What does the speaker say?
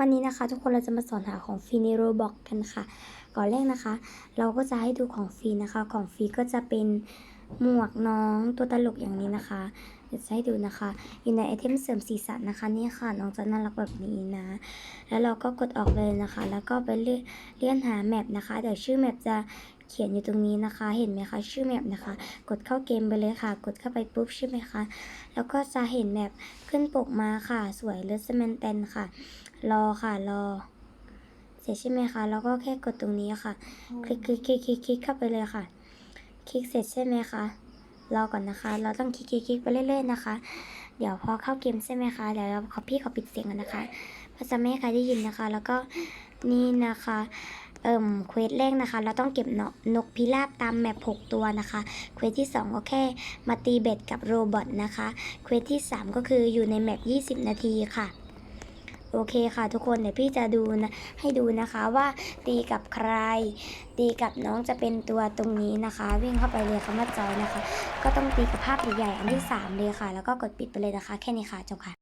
วันนี้นะคะ ทุกคนเราจะมาสอนหาของฟรีในโรบอกกันค่ะ ก่อนแรกนะคะ เราก็จะให้ดูของฟรีนะคะ ของฟรีก็จะเป็น หมวกน้องตัวตลกอย่างนี้นะคะเดี๋ยวจะให้ดูนะคะ อยู่ในไอเทมเสริมสีสันนะคะนี่ค่ะน้องจะน่ารักแบบนี้นะ แล้วเราก็กดออกเลยนะคะ แล้วก็ไปเลื่อนเลื่อนหาแมปนะคะเดี๋ยวชื่อแมปจะเขียนอยู่ตรงนี้นะคะ เห็นไหมคะชื่อแมปนะคะ กดเข้าเกมไปเลยค่ะ กดเข้าไปปุ๊บใช่ไหมคะแล้วก็จะเห็นแมปขึ้นปกมาค่ะ สวยเลสเมนเตนค่ะ รอค่ะรอเสร็จใช่ไหมคะ แล้วก็แค่กดตรงนี้ค่ะ คลิกคลิกคลิกคลิกคลิกเข้าไปเลยค่ะ คลิกเสร็จใช่ไหมคะรอก่อนนะคะ เราต้องคลิกคลิกคลิกไปเรื่อยๆนะคะ เดี๋ยวพอเข้าเกมใช่ไหมคะเดี๋ยวเราขอพี่ขอปิดเสียงกันนะคะเพราะจะไม่ให้ใครได้ยินนะคะ แล้วก็นี่นะคะเอิ่มเควสแรกนะคะ เราต้องเก็บนกนกพิราบตามแมป6ตัวนะคะ เควสที่ 2 ก็แค่มาตีเบ็ดกับโรบอทนะคะ เควสที่ 3 ก็คืออยู่ในแมป20 นาทีค่ะ โอเคค่ะทุกคนเดี๋ยวพี่จะดูนะให้ดูนะคะว่าตีกับใคร ตีกับน้องจะเป็นตัวตรงนี้นะคะ วิ่งเข้าไปเลยคำว่าจอยนะคะ ก็ต้องตีกับภาพใหญ่ๆอันที่ 3 เลยค่ะ แล้วก็กดปิดไปเลยนะคะ แค่นี้ค่ะจบค่ะ